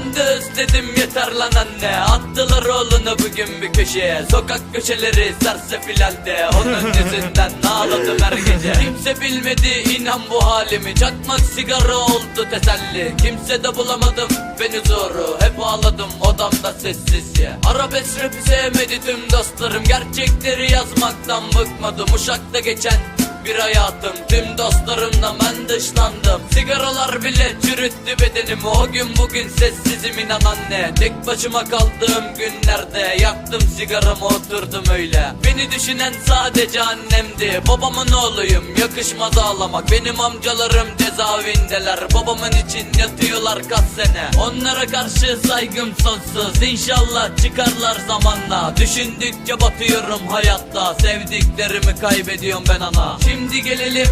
Ben de özledim yeter lan anne. Attılar oğlunu bugün bir köşeye. Sokak köşeleri sersefil halde Onun yüzünden ağladım her gece. Kimse bilmedi inan bu halimi. Çakmak sigara oldu teselli. Kimse de bulamadım beni zoru. Hep ağladım odamda sessizce Arabesk rapi sevmedi tüm dostlarım. Gerçekleri yazmaktan bıkmadım. Uşakta geçen bir hayatım. Tüm dostlarımla ben dışlandım. Sigaralar bile çürüttü bedenimi. O gün bugün sessizim inan anne. Tek başıma kaldığım günlerde Yaktım sigaramı oturdum öyle. Beni düşünen sadece annemdi. Babamın oğluyum yakışmaz ağlamak. Benim amcalarım cezaevindeler. Babamın için yatıyorlar kaç sene. Onlara karşı saygım sonsuz. İnşallah çıkarlar zamanla. Düşündükçe batıyorum hayatta. Sevdiklerimi kaybediyorum ben ana Şimdi gelelim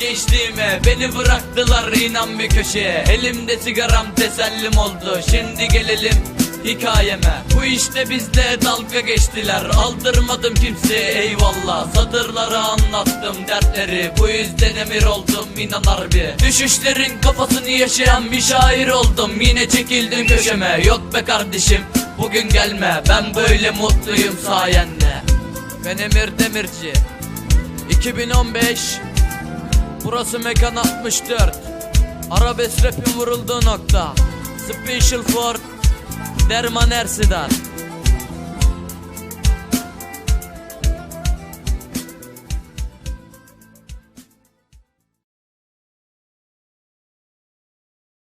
Gençliğime. Beni bıraktılar inan bir köşeye. Elimde sigaram tesellim oldu. Şimdi gelelim hikayeme. Bu işte bizde dalga geçtiler. Aldırmadım kimseye eyvallah. Satırları anlattım dertleri. Bu yüzden emir oldum inan harbi Düşüşlerin kafasını yaşayan bir şair oldum. Yine çekildim köşeme. Yok be kardeşim bugün gelme. Ben böyle mutluyum sayende. Ben Emir Demirci 2015 Burası Mekan 64 Arabesk rapin vurulduğu nokta. Special for Derman Ersidar